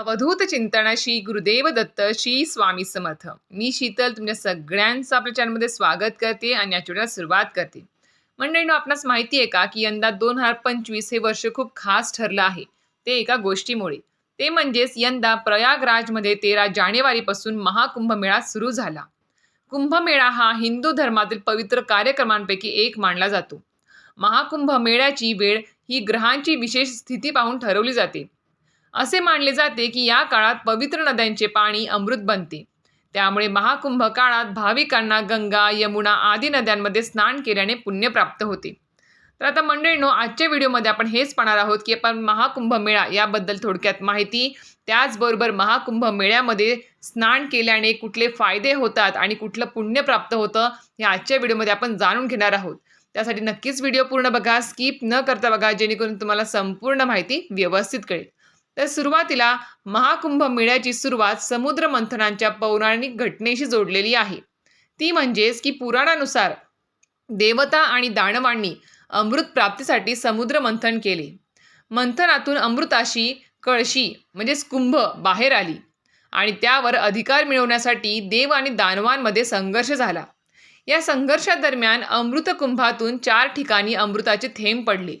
अवधूत चिंतनाशी श्री गुरुदेव दत्त श्री स्वामी समर्थ. मी शीतल तुमच्या सगळ्यांचं आपल्या चॅनलमध्ये स्वागत करते आणि या सुरुवात करते. मंडळींनो आपणास माहिती आहे का की यंदा दोन हजार पंचवीस हे वर्ष खूप खास ठरलं आहे ते एका गोष्टीमुळे. ते म्हणजेच यंदा प्रयागराजमध्ये तेरा जानेवारीपासून महाकुंभमेळा सुरू झाला. कुंभमेळा हा हिंदू धर्मातील पवित्र कार्यक्रमांपैकी एक मानला जातो. महाकुंभ मेळ्याची वेळ ही ग्रहांची विशेष स्थिती पाहून ठरवली जाते. असे मानले जाते की या काळात पवित्र नद्यांचे पाणी अमृत बनते. त्यामुळे महाकुंभ काळात भाविकांना गंगा यमुना आदी नद्यांमध्ये स्नान केल्याने पुण्य प्राप्त होते. तर आता मंडळीनो आजच्या व्हिडिओमध्ये आपण हेच पाहणार आहोत की आपण महाकुंभ मेळा याबद्दल थोडक्यात माहिती त्याचबरोबर महाकुंभ मेळ्यामध्ये स्नान केल्याने कुठले फायदे होतात आणि कुठलं पुण्य प्राप्त होतं हे आजच्या व्हिडिओमध्ये आपण जाणून घेणार आहोत. त्यासाठी नक्कीच व्हिडिओ पूर्ण बघा स्किप न करता बघा जेणेकरून तुम्हाला संपूर्ण माहिती व्यवस्थित कळेल. तर सुरुवातीला महाकुंभ मेळ्याची सुरुवात समुद्र मंथनांच्या पौराणिक घटनेशी जोडलेली आहे. ती म्हणजेच की पुराणानुसार देवता आणि दानवांनी अमृत प्राप्तीसाठी समुद्र मंथन केले. मंथनातून अमृताशी कळशी म्हणजेच कुंभ बाहेर आली आणि त्यावर अधिकार मिळवण्यासाठी देव आणि दानवांमध्ये संघर्ष झाला. या संघर्षादरम्यान अमृतकुंभातून चार ठिकाणी अमृताचे थेंब पडले.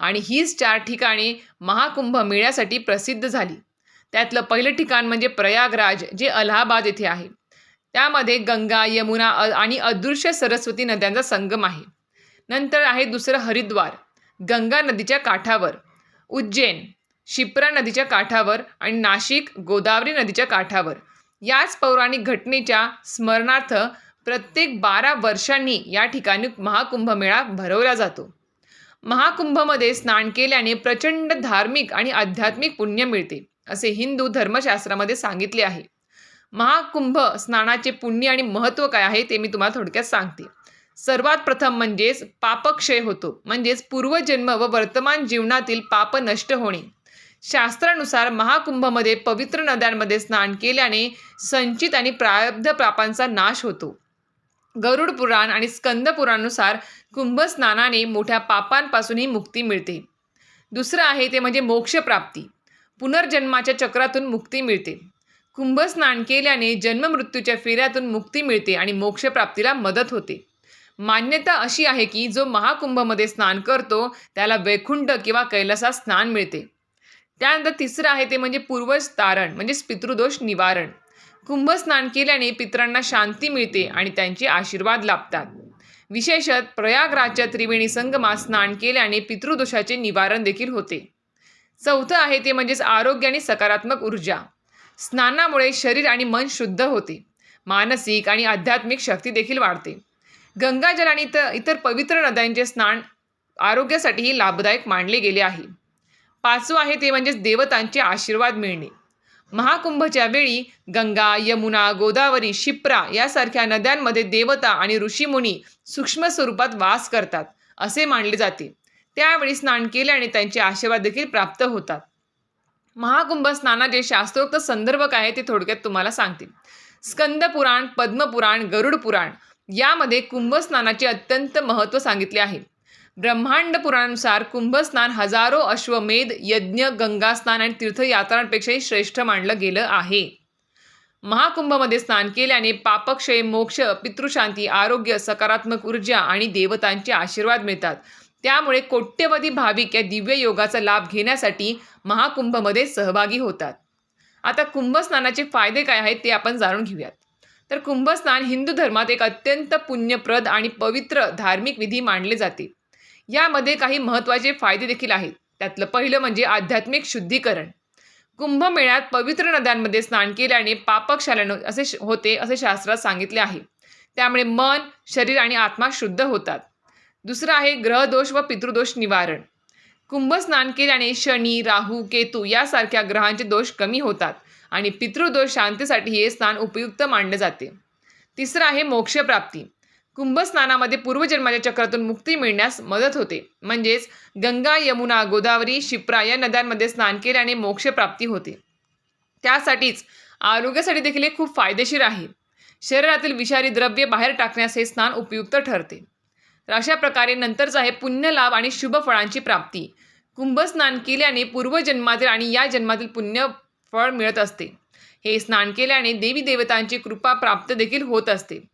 आणि हीच चार ठिकाणे महाकुंभ मेळ्यासाठी प्रसिद्ध झाली. त्यातलं पहिलं ठिकाण म्हणजे प्रयागराज जे अलाहाबाद येथे आहे. त्यामध्ये गंगा यमुना अ- आणि अदृश्य सरस्वती नद्यांचा संगम आहे. नंतर आहे दुसरं हरिद्वार गंगा नदीच्या काठावर उज्जैन शिप्रा नदीच्या काठावर आणि नाशिक गोदावरी नदीच्या काठावर. याच पौराणिक घटनेच्या स्मरणार्थ प्रत्येक बारा वर्षांनी या ठिकाणी महाकुंभमेळा भरवला जातो. महाकुंभमध्ये स्नान केल्याने प्रचंड धार्मिक आणि आध्यात्मिक पुण्य मिळते असे हिंदू धर्मशास्त्रामध्ये सांगितले आहे. महाकुंभ स्नानाचे पुण्य आणि महत्त्व काय आहे ते मी तुम्हाला थोडक्यात सांगते. सर्वात प्रथम म्हणजेच पापक्षय होतो म्हणजेच पूर्वजन्म व वर्तमान जीवनातील पाप नष्ट होणे. शास्त्रानुसार महाकुंभमध्ये पवित्र नद्यांमध्ये स्नान केल्याने संचित आणि प्रारब्ध पापांचा नाश होतो. गरुड पुराण आणि स्कंद पुराणानुसार कुंभस्नानाने मोठ्या पापांपासूनही मुक्ती मिळते. दुसरं आहे ते म्हणजे मोक्षप्राप्ती. पुनर्जन्माच्या चक्रातून मुक्ती मिळते. कुंभस्नान केल्याने जन्ममृत्यूच्या फेऱ्यातून मुक्ती मिळते आणि मोक्षप्राप्तीला मदत होते. मान्यता अशी आहे की जो महाकुंभमध्ये स्नान करतो त्याला वैकुंठ किंवा कैलासात स्नान मिळते. त्यानंतर तिसरं आहे ते म्हणजे पूर्वज तारण म्हणजेच पितृदोष निवारण. कुंभस्नान केल्याने पितरांना शांती मिळते आणि त्यांचे आशीर्वाद लाभतात. विशेषत प्रयागराजच्या त्रिवेणी संगमात स्नान केल्याने पितृदोषाचे निवारण देखील होते. चौथं आहे ते म्हणजेच आरोग्य आणि सकारात्मक ऊर्जा. स्नानामुळे शरीर आणि मन शुद्ध होते. मानसिक आणि आध्यात्मिक शक्ती देखील वाढते. गंगाजल आणि इतर इतर पवित्र नद्यांचे स्नान आरोग्यासाठीही लाभदायक मानले गेले आहे. पाचवं आहे ते म्हणजेच देवतांचे आशीर्वाद मिळणे. महाकुंभच्या वेळी गंगा यमुना गोदावरी शिप्रा यासारख्या नद्यांमध्ये देवता आणि ऋषीमुनी सूक्ष्म स्वरूपात वास करतात असे मानले जाते. त्यावेळी स्नान केल्याने त्यांचे आशीर्वाद देखील प्राप्त होतात. महाकुंभ स्नानाचे शास्त्रोक्त संदर्भ काय आहे ते थोडक्यात तुम्हाला सांगतील. स्कंद पुराण पद्मपुराण गरुड पुराण यामध्ये कुंभस्नानाचे अत्यंत महत्त्व सांगितले आहे. ब्रह्मांड पुराणानुसार कुंभस्नान हजारो अश्वमेध यज्ञ गंगास्नान आणि तीर्थयात्रांपेक्षाही श्रेष्ठ मानलं गेलं आहे. महाकुंभमध्ये स्नान केल्याने पापक्षय मोक्ष पितृशांती आरोग्य सकारात्मक ऊर्जा आणि देवतांचे आशीर्वाद मिळतात. त्यामुळे कोट्यवधी भाविक या दिव्य योगाचा लाभ घेण्यासाठी महाकुंभमध्ये सहभागी होतात. आता कुंभस्नानाचे फायदे काय आहेत ते आपण जाणून घेऊयात. तर कुंभस्नान हिंदू धर्मात एक अत्यंत पुण्यप्रद आणि पवित्र धार्मिक विधी मानले जाते. यामध्ये काही महत्त्वाचे फायदे देखील आहेत. त्यातलं पहिलं म्हणजे आध्यात्मिक शुद्धीकरण. कुंभमेळ्यात पवित्र नद्यांमध्ये स्नान केल्याने पापक्षालन असे होते असे शास्त्रात सांगितले आहे. त्यामुळे मन शरीर आणि आत्मा शुद्ध होतात. दुसरं आहे ग्रहदोष व पितृदोष निवारण. कुंभ स्नान केल्याने शनी राहू केतू यासारख्या ग्रहांचे दोष कमी होतात आणि पितृदोष शांतीसाठी हे स्नान उपयुक्त मानले जाते. तिसरं आहे मोक्षप्राप्ती. कुंभस्नानामध्ये पूर्वजन्माच्या चक्रातून मुक्ती मिळण्यास मदत होते. म्हणजेच गंगा यमुना गोदावरी शिप्रा या नद्यांमध्ये स्नान केल्याने मोक्षप्राप्ती होते. त्यासाठीच आरोग्यासाठी देखील हे खूप फायदेशीर आहे. शरीरातील विषारी द्रव्ये बाहेर टाकण्यास हे स्नान उपयुक्त ठरते. तर अशा प्रकारे नंतरचं आहे पुण्यलाभ आणि शुभ फळांची प्राप्ती. कुंभस्नान केल्याने पूर्वजन्मातील आणि या जन्मातील पुण्य फळ मिळत असते. हे स्नान केल्याने देवी देवतांची कृपा प्राप्त देखील होत असते.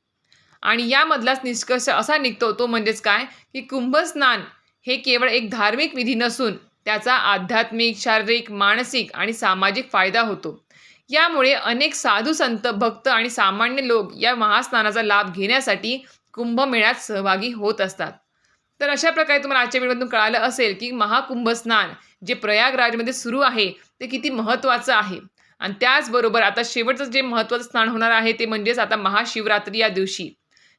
आणि यामधलाच निष्कर्ष असा निघतो तो म्हणजेच काय? की कुंभस्नान हे केवळ एक धार्मिक विधी नसून त्याचा आध्यात्मिक शारीरिक मानसिक आणि सामाजिक फायदा होतो. यामुळे अनेक साधू संत भक्त आणि सामान्य लोक या महास्नानाचा लाभ घेण्यासाठी कुंभमेळ्यात सहभागी होत असतात. तर अशा प्रकारे तुम्हाला आजच्या व्हिडिओमधून कळालं असेल की महाकुंभ स्नान जे प्रयागराजमध्ये सुरू आहे ते किती महत्त्वाचं आहे. आणि त्याचबरोबर आता शेवटचं जे महत्त्वाचं स्नान होणार आहे ते म्हणजेच आता महाशिवरात्री या दिवशी.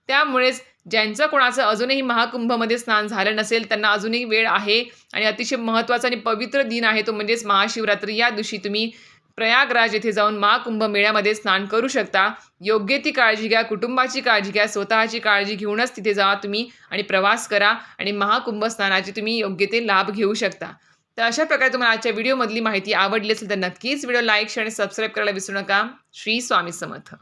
त्यामुळेच ज्यांचं कोणाचं अजूनही महाकुंभमध्ये स्नान झालं नसेल त्यांना अजूनही वेळ आहे. आणि अतिशय महत्त्वाचा आणि पवित्र दिन आहे तो म्हणजेच महाशिवरात्री. या दिवशी तुम्ही प्रयागराज येथे जाऊन महाकुंभ मेळ्यामध्ये स्नान करू शकता. योग्य ती काळजी घ्या कुटुंबाची काळजी घ्या स्वतःची काळजी घेऊनच तिथे जा तुम्ही आणि प्रवास करा आणि महाकुंभ स्नानाचे तुम्ही योग्य ते लाभ घेऊ शकता. तर अशा प्रकारे तुम्हाला आजच्या व्हिडिओमधली माहिती आवडली असेल तर नक्कीच व्हिडिओ लाईक शेअर आणि सबस्क्राईब करायला विसरू नका. श्री स्वामी समर्थ.